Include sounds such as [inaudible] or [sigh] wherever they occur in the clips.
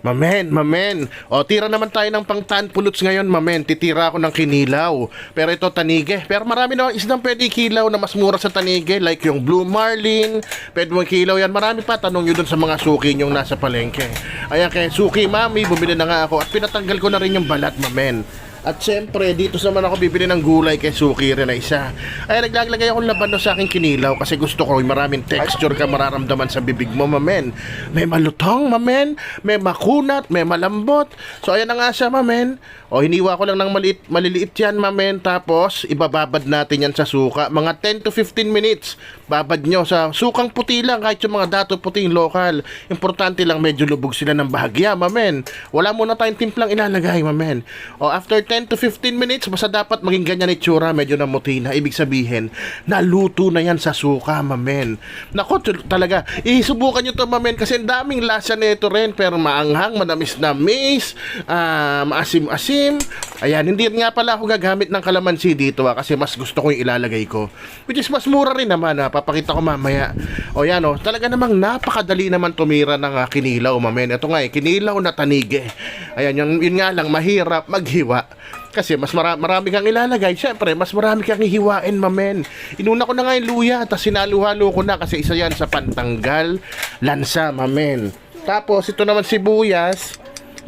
Mamen, mamen. O, tira naman tayo ng pang tan pulots ngayon, mamen. Titira ako ng kinilaw. Pero ito, tanige. Pero marami naman isdang pwede kilaw na mas mura sa tanige. Like yung Blue Marlin. Pwede mo kilaw yan. Marami pa. Tanong nyo dun sa mga suki nyong nasa palengke. Ayan, kay suki, mami, bumili na nga ako. At pinatanggal ko na rin yung balat, mamen. At syempre, dito naman ako bibili ng gulay kay Suki rin na isa. Ay, naglalagay akong labano sa aking kinilaw kasi gusto ko yung maraming texture ka mararamdaman sa bibig mo, mamen. May malutong, mamen. May makunat, may malambot. So, ayan na nga siya, mamen. O, hiniwa ko lang ng maliit, maliliit yan, mamen. Tapos, ibababad natin yan sa suka. Mga 10 to 15 minutes. Babad nyo sa sukang puti lang, kahit yung mga dato puting lokal. Importante lang, medyo lubog sila ng bahagya, mamen. Wala muna tayong timplang ilalagay, mamen. O, after 10 to 15 minutes, basta dapat maging ganyan itsura, medyo namuti na. Ibig sabihin, naluto na yan sa suka, mamen. Nako, talaga, isubukan nyo to, mamen, kasi ang daming lasa nito rin, pero maanghang, manamis na miss, ah, maasim-asim. Ayan, hindi nga pala ako gagamit ng kalamansi dito, ah, kasi mas gusto ko yung ilalagay ko. Which is mas mura rin naman, ah, papakita ko mamaya. O yan, oh, talaga namang napakadali naman tumira ng ah, kinilaw, mamen. Ito nga, eh, kinilaw na tanige. Ayan, yun, yun nga lang, mahirap maghiwa. Kasi mas mara- marami kang ilalagay. Siyempre, mas marami kang hihiwain, mamen. Inuna ko na nga yung luya, tapos sinaluhalo ko na kasi isa yan sa pantanggal lansa, mamen. Tapos, ito naman sibuyas.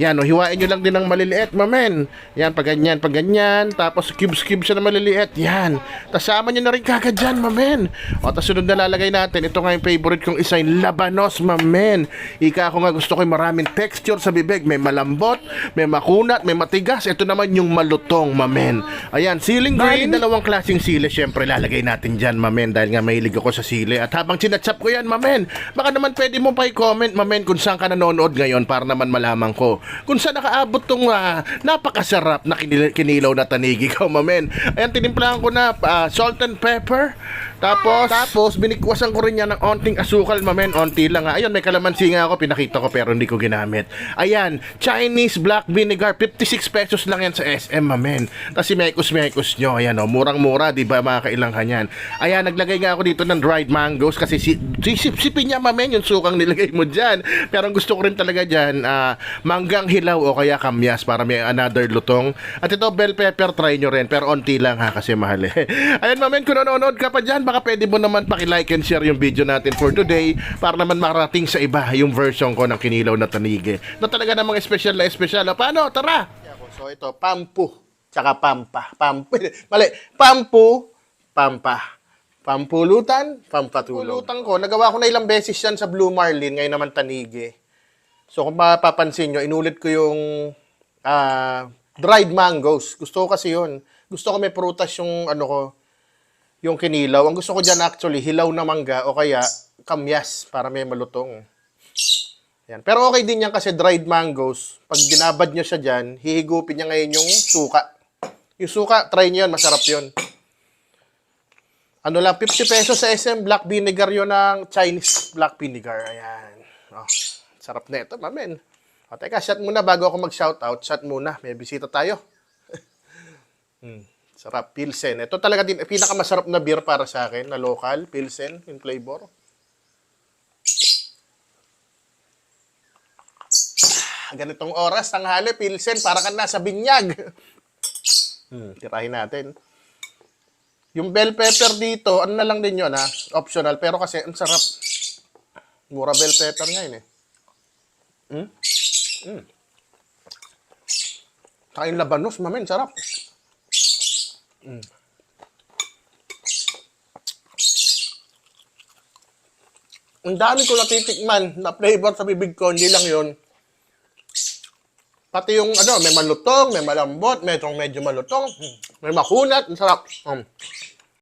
Yan, o, hiwain nyo lang din ng maliliit, mamen. Yan, pag ganyan, pag ganyan. Tapos, cubes-cubes na maliliit. Yan. Tapos, sama nyo na rin kagad dyan, mamen. O, tapos sunod na lalagay natin. Ito nga yung favorite kong isa, yung labanos, mamen. Ika ako nga gusto ko yung maraming texture sa bibig. May malambot, may makunat, may matigas. Ito naman yung malutong, mamen. Ayan, ceiling green. dalawang klaseng sili, syempre, lalagay natin dyan, mamen. Dahil nga mahilig ako sa sili. At habang chinachap ko yan, mamen, baka naman pwede mo pa i-comment, mamen, kung saan ka nanonood ngayon para naman malaman ko. Kung saan nakaabot tong ah, napakasarap na kinil- kinilaw na tanigi ko, [laughs] mamen. Ayan, tinimplahan ko na ah, salt and pepper. Tapos, tapos, binikwasan ko rin yan ng onting asukal, mamen. Onti lang nga. Ayun, may kalamansi nga ako, pinakita ko pero hindi ko ginamit. Ayan, Chinese black vinegar, 56 pesos lang yan sa SM, mamen. Tapos si Mekos Mekos nyo, ayan o, murang-mura, di ba, mga kailangan yan. Ayan, naglagay nga ako dito ng dried mangoes kasi si, sisip-sipin niya, mamen, yung sukang nilagay mo dyan. Pero ang gusto ko rin talaga dyan, ah, manggang hilaw o kaya kamyas para may another lutong. At ito, bell pepper, try nyo rin. Pero onti lang ha, kasi mahal eh. [laughs] Ayan, mamen, kung nanonood ka pa dyan, baka pwede mo naman pakilike and share yung video natin for today para naman marating sa iba yung version ko ng kinilaw na tanige. Na talaga namang espesyal na espesyal. O, Paano? Tara! So ito, pampu. Tsaka pampa. Pampu. [laughs] Mali. Pampu, pampa. Pampulutan, pampatulog. Pulutan ko, nagawa ko na ilang beses yan sa Blue Marlin, ngayon naman tanige. So kung mapapansin nyo, inulit ko yung ah, dried mangoes. Gusto ko kasi yun. Gusto ko may prutas yung ano ko, yung kinilaw. Ang gusto ko dyan actually, hilaw na mangga o kaya kamyas para may malutong. Yan. Pero okay din yan kasi dried mangoes. Pag binabad nyo siya dyan, hihigupin niya ngayon yung suka. Yung suka, try nyo yun, masarap yun. Ano lang, 50 pesos sa SM, black vinegar yun ng Chinese black vinegar. Ayan. Oh, sarap na ito, mamen. O, teka, shot muna bago ako mag-shoutout. Shot muna, may bisita tayo. [laughs] hmm, sarap, Pilsen. Ito talaga din, pinakamasarap na beer para sa akin, na local, Pilsen, in flavor. ganitong oras, tanghali, Pilsen, para ka nasa binyag. hmm, tirahin natin. Yung bell pepper dito, ano na lang din yun ha, optional, pero kasi ang sarap. Mura bell pepper ngayon eh. Hmm? Hmm. Yung labanos, mamen, sarap. Hmm. Ang dami ko natitikman na flavor sa bibig ko, hindi lang yun. Pati yung ano, may malutong, may malambot, medyo medyo malutong, hmm, may makunat, ang sarap. Um,